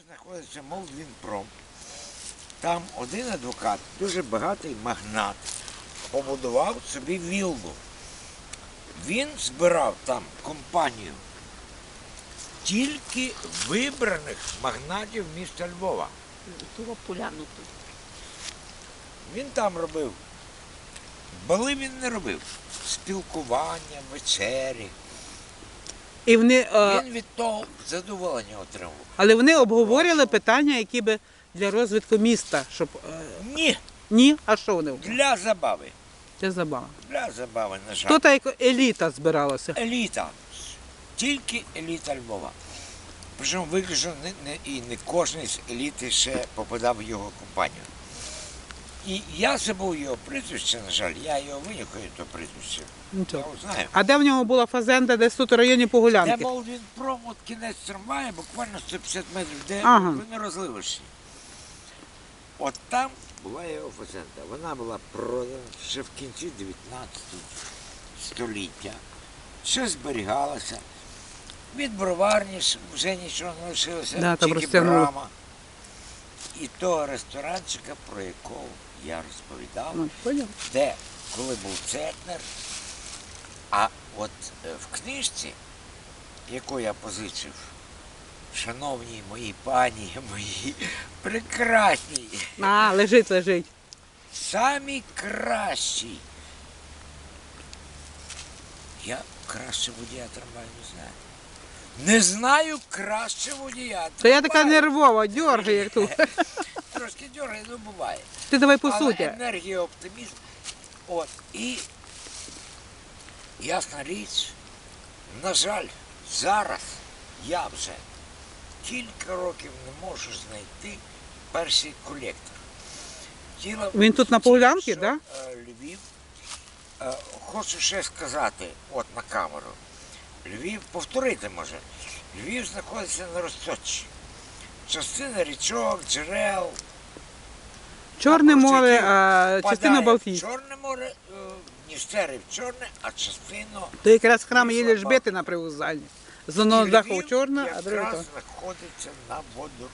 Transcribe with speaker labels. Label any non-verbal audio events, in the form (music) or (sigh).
Speaker 1: знаходиться Молдвінпром. Там один адвокат, дуже багатий магнат, побудував собі віллу. Він збирав там компанію тільки вибраних магнатів міста Львова.
Speaker 2: Поляну тут.
Speaker 1: Він там робив. Бали він не робив. Спілкування, вечері.
Speaker 3: І вони, е,
Speaker 1: Він від того задоволення отримав.
Speaker 3: але вони обговорювали питання, які би для розвитку міста, щоб е,
Speaker 1: Ні,
Speaker 3: ні, а що вони
Speaker 1: для забави.
Speaker 3: Це забава.
Speaker 1: Для забави, на жаль.
Speaker 3: Тут як еліта збиралася.
Speaker 1: еліта. Тільки еліта Львова. Причому виключно не, не, і не кожен з еліти ще попадав в його компанію. І я забув його прізвище, на жаль, я його винюхаю, то прізвище. Я його знаю.
Speaker 3: А де в нього була фазенда, десь тут у районі
Speaker 1: Де
Speaker 3: Погулянки?
Speaker 1: мов він пром, от кінець трамвая, буквально 150 метрів, де
Speaker 3: Ага.
Speaker 1: ви не розливишся. От там була його фазенда. Вона була продана ще в кінці 19 століття. Ще зберігалася. Від броварні ж вже нічого не лишилося,
Speaker 3: Да, там
Speaker 1: тільки
Speaker 3: розтягнуло.
Speaker 1: брама. І того ресторанчика, про якого я розповідав,
Speaker 3: Ну,
Speaker 1: де коли був центр, а от е, в книжці, яку я позичив, шановні мої пані, (laughs) мої прекрасні,
Speaker 3: А, лежить, лежить.
Speaker 1: самі кращі. Я краще водія трамваю не знаю. Не знаю краще водія.
Speaker 3: То я така нервова, дьоргає, як тут. (laughs)
Speaker 1: Трошки дьоргає, ну буває.
Speaker 3: Ти давай по
Speaker 1: Але енергія, оптимізм. От. І ясна річ, на жаль, зараз я вже кілька років не можу знайти перший колектор. Діло
Speaker 3: Він тут на Погулянки,
Speaker 1: що,
Speaker 3: да?
Speaker 1: е, Львів. е, Хочу ще сказати, от на камеру. Львів, повторити може. Львів знаходиться на розточі. Частина річок, джерел,
Speaker 3: Чорне море, а частина Балтійська.
Speaker 1: Чорне море, е, Дністери в чорне, а частину
Speaker 3: То якраз храм Єлі Жбити на привокзальні. З одного даху чорне, а другого.
Speaker 1: якраз знаходиться на водо